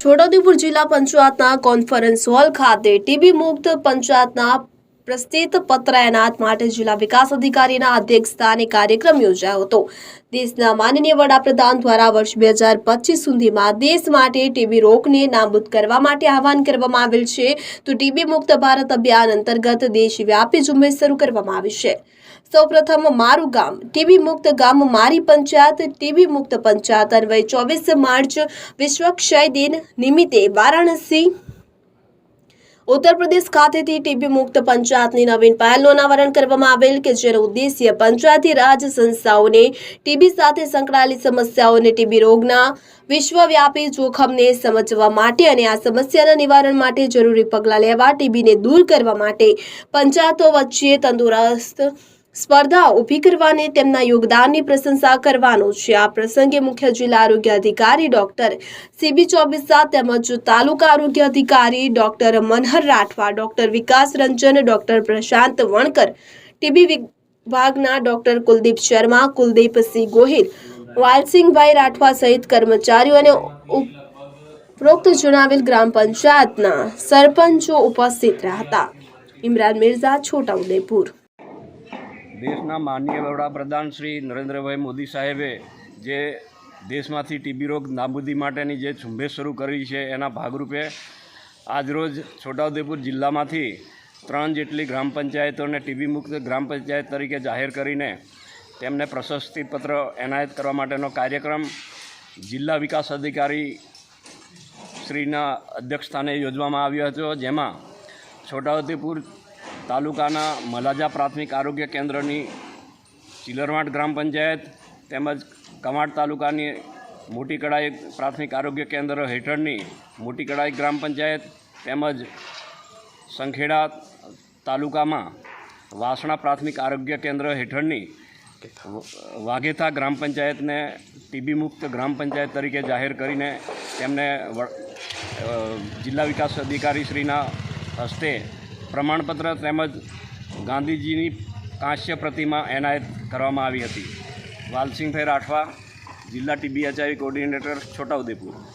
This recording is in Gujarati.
છોટાઉદેપુર જિલ્લા પંચાયતના કોન્ફરન્સ હોલ ખાતે ટીબી મુક્ત પંચાયતના પ્રસ્તુત પત્ર એનાયત માટે જિલ્લા વિકાસ અધિકારીના અધ્યક્ષસ્થાને કાર્યક્રમ યોજાયો હતો. દેશના માનનીય વડાપ્રધાન દ્વારા વર્ષ બે હજાર પચીસ સુધીમાં દેશ માટે ટીબી રોગને નાબૂદ કરવા માટે આહવાન કરવામાં આવેલ છે. તો ટીબી મુક્ત ભારત અભિયાન અંતર્ગત દેશવ્યાપી ઝુંબેશ શરૂ કરવામાં આવી છે. સૌપ્રથમ મારું ગામ, ટીબી મુક્ત ગામ મારી પંચાયત, ટીબી મુક્ત પંચાયત અન્વયે ચોવીસ માર્ચ વિશ્વ ક્ષય દિન નિમિત્તે વારાણસી ઉત્તર પ્રદેશ ખાતેથી ટીબી મુક્ત પંચાયતની નવીન પહેલનું અનાવરણ કરવામાં આવેલ કે જેનો ઉદ્દેશ્ય પંચાયતી રાજ સંસ્થાઓને ટીબી સાથે સંકળાયેલી સમસ્યાઓને ટીબી રોગના વિશ્વવ્યાપી જોખમને સમજવા માટે અને આ સમસ્યાના નિવારણ માટે જરૂરી પગલાં લેવા, ટીબીને દૂર કરવા માટે પંચાયતો વચ્ચે તંદુરસ્ત સ્પર્ધા ઊભી કરવાની તેમના યોગદાનની પ્રશંસા કરવાનો છે. આ પ્રસંગે મુખ્ય જિલ્લા આરોગ્ય અધિકારી ડોક્ટર સીબી ચોબીસા તેમજ તાલુકા આરોગ્ય અધિકારી doctor Manhar Rathwa, doctor Vikas Ranjan, doctor Prashant Vankar, TB વિભાગના ડોક્ટર કુલદીપ શર્મા કુલદીપસિંહ ગોહિલ, વાલસિંહભાઈ રાઠવા સહિત કર્મચારીઓ અને ઉપરોક્ત જણાવેલ ગ્રામ પંચાયતના સરપંચો ઉપસ્થિત રહ્યા હતા. ઇમરાન મિર્ઝા છોટાઉદેપુર દેશના માનનીય વડાપ્રધાન શ્રી નરેન્દ્રભાઈ મોદી સાહેબે જે દેશમાંથી ટીબી રોગ નાબૂદી માટેની જે ઝુંબેશ શરૂ કરી છે, એના ભાગરૂપે આજરોજ છોટાઉદેપુર જિલ્લામાંથી ત્રણ જેટલી ગ્રામ પંચાયતોને ટીબી મુક્ત ગ્રામ પંચાયત તરીકે જાહેર કરીને તેમને પ્રશસ્તિપત્ર એનાયત કરવા માટેનો કાર્યક્રમ જિલ્લા વિકાસ અધિકારી શ્રીના અધ્યક્ષસ્થાને યોજવામાં આવ્યો હતો, જેમાં છોટાઉદેપુર તાલુકાના મલાજા પ્રાથમિક આરોગ્ય કેન્દ્રની ચિલરવાડ ગ્રામ પંચાયત તેમજ કમાડ તાલુકાની મોટી કડાઈ પ્રાથમિક આરોગ્ય કેન્દ્ર હેઠળની મોટી કડાઈ ગ્રામ પંચાયત તેમજ સંખેડા તાલુકામાં વાસણા પ્રાથમિક આરોગ્ય કેન્દ્ર હેઠળની વાઘેથા ગ્રામ પંચાયતને ટીબી મુક્ત ગ્રામ પંચાયત તરીકે જાહેર કરીને તેમને જિલ્લા વિકાસ અધિકારીશ્રીના હસ્તે પ્રમાણપત્ર તેમજ ગાંધીજીની કાંસ્ય પ્રતિમા એનાયત કરવામાં આવી હતી. વાલસિંહભાઈ રાઠવા, જિલ્લા ટીબી એચઆઈવી કોર્ડિનેટર છોટાઉદેપુર.